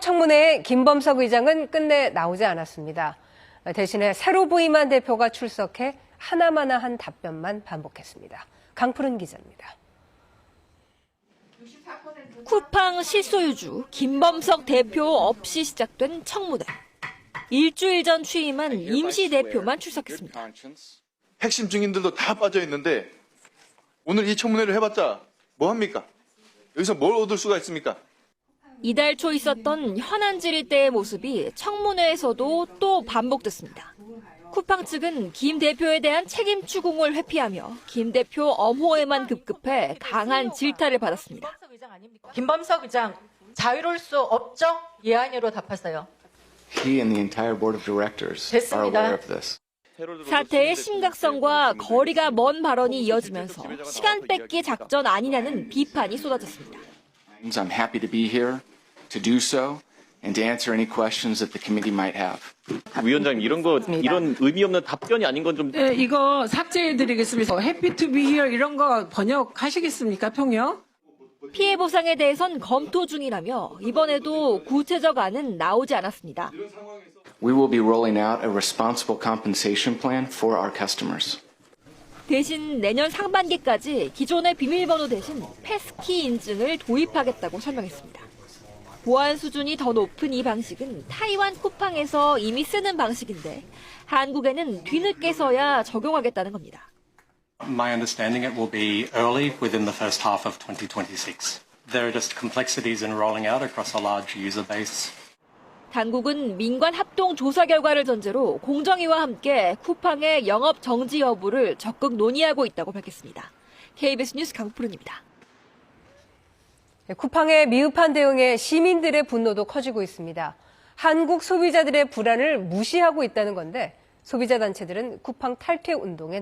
청문회에 김범석 의장은 끝내 나오지 않았습니다. 대신에 새로 부임한 대표가 출석해 하나마나한 답변만 반복했습니다. 강푸른 기자입니다. 쿠팡 실소유주 김범석 대표 없이 시작된 청문회. 일주일 전 취임한 임시 대표만 출석했습니다. 핵심 증인들도 다 빠져 있는데 오늘 이 청문회를 해봤자 뭐 합니까? 여기서 뭘 얻을 수가 있습니까? 이달 초 있었던 현안 질의 때의 모습이 청문회에서도 또 반복됐습니다. 쿠팡 측은 김 대표에 대한 책임 추궁을 회피하며 김 대표 엄호에만 급급해 강한 질타를 받았습니다. 김범석 의장 자유로울 수 없죠? 예안이로 답하세요. He and the entire board of directors are 됐습니다. aware of this. 사태의 심각성과 거리가 먼 발언이 이어지면서 시간 뺏기 작전 아니냐는 비판이 쏟아졌습니다. I'm happy to be here to do so and to answer any questions that the committee might have. 위원장님 이런 거 이런 의미 없는 답변이 아닌 건 좀 네, 이거 삭제해드리겠습니다. 해피 투비 히어 이런 거 번역하시겠습니까, 통역? 피해 보상에 대해선 검토 중이라며 이번에도 구체적 안은 나오지 않았습니다. We will be rolling out a responsible compensation plan for our customers. 대신 내년 상반기까지 기존의 비밀번호 대신 패스키 인증을 도입하겠다고 설명했습니다. 보안 수준이 더 높은 이 방식은 타이완 쿠팡에서 이미 쓰는 방식인데 한국에는 뒤늦게서야 적용하겠다는 겁니다. My understanding it will be early within the first half of 2026. There are just complexities in rolling out across a large user base. 당국은 민관 합동 조사 결과를 전제로 공정위와 함께 쿠팡의 영업 정지 여부를 적극 논의하고 있다고 밝혔습니다. KBS 뉴스 강푸른입니다. 쿠팡의 미흡한 대응에 시민들의 분노도 커지고 있습니다. 한국 소비자들의 불안을 무시하고 있다는 건데 소비자 단체들은 쿠팡 탈퇴 운동에